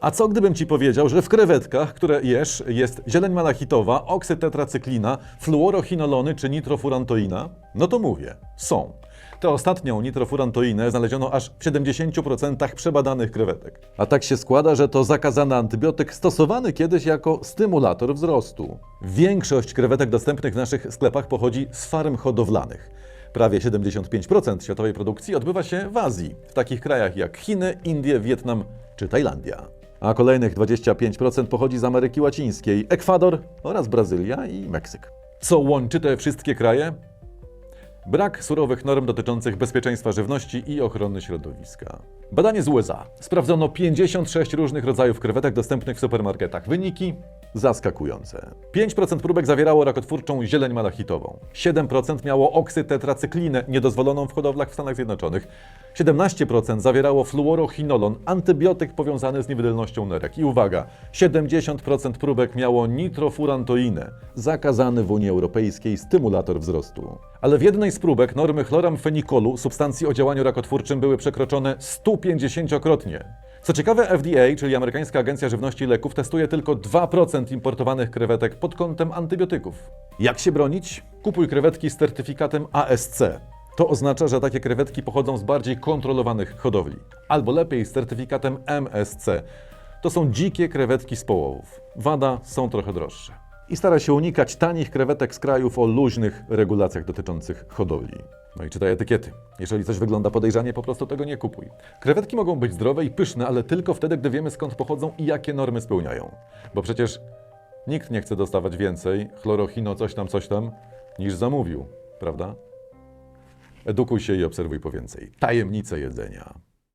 A co gdybym ci powiedział, że w krewetkach, które jesz, jest zieleń malachitowa, oksytetracyklina, fluorochinolony czy nitrofurantoina? No to mówię, są. Tę ostatnią nitrofurantoinę znaleziono aż w 70% przebadanych krewetek. A tak się składa, że to zakazany antybiotyk stosowany kiedyś jako stymulator wzrostu. Większość krewetek dostępnych w naszych sklepach pochodzi z farm hodowlanych. Prawie 75% światowej produkcji odbywa się w Azji, w takich krajach jak Chiny, Indie, Wietnam czy Tajlandia. A kolejnych 25% pochodzi z Ameryki Łacińskiej, Ekwador oraz Brazylia i Meksyk. Co łączy te wszystkie kraje? Brak surowych norm dotyczących bezpieczeństwa żywności i ochrony środowiska. Badanie z USA. Sprawdzono 56 różnych rodzajów krewetek dostępnych w supermarketach. Wyniki zaskakujące. 5% próbek zawierało rakotwórczą zieleń malachitową. 7% miało oksytetracyklinę, niedozwoloną w hodowlach w Stanach Zjednoczonych. 17% zawierało fluorochinolon, antybiotyk powiązany z niewydolnością nerek. I uwaga, 70% próbek miało nitrofurantoinę, zakazany w Unii Europejskiej stymulator wzrostu. Ale w jednej z próbek normy chloramfenikolu, substancji o działaniu rakotwórczym, były przekroczone 150-krotnie. Co ciekawe, FDA, czyli Amerykańska Agencja Żywności i Leków, testuje tylko 2% importowanych krewetek pod kątem antybiotyków. Jak się bronić? Kupuj krewetki z certyfikatem ASC. To oznacza, że takie krewetki pochodzą z bardziej kontrolowanych hodowli. Albo lepiej z certyfikatem MSC. To są dzikie krewetki z połowów. Wada są trochę droższe. I stara się unikać tanich krewetek z krajów o luźnych regulacjach dotyczących hodowli. No i czytaj etykiety. Jeżeli coś wygląda podejrzanie, po prostu tego nie kupuj. Krewetki mogą być zdrowe i pyszne, ale tylko wtedy, gdy wiemy skąd pochodzą i jakie normy spełniają. Bo przecież nikt nie chce dostawać więcej chlorochino coś tam, coś tam, niż zamówił, prawda? Edukuj się i obserwuj po więcej. Tajemnice jedzenia.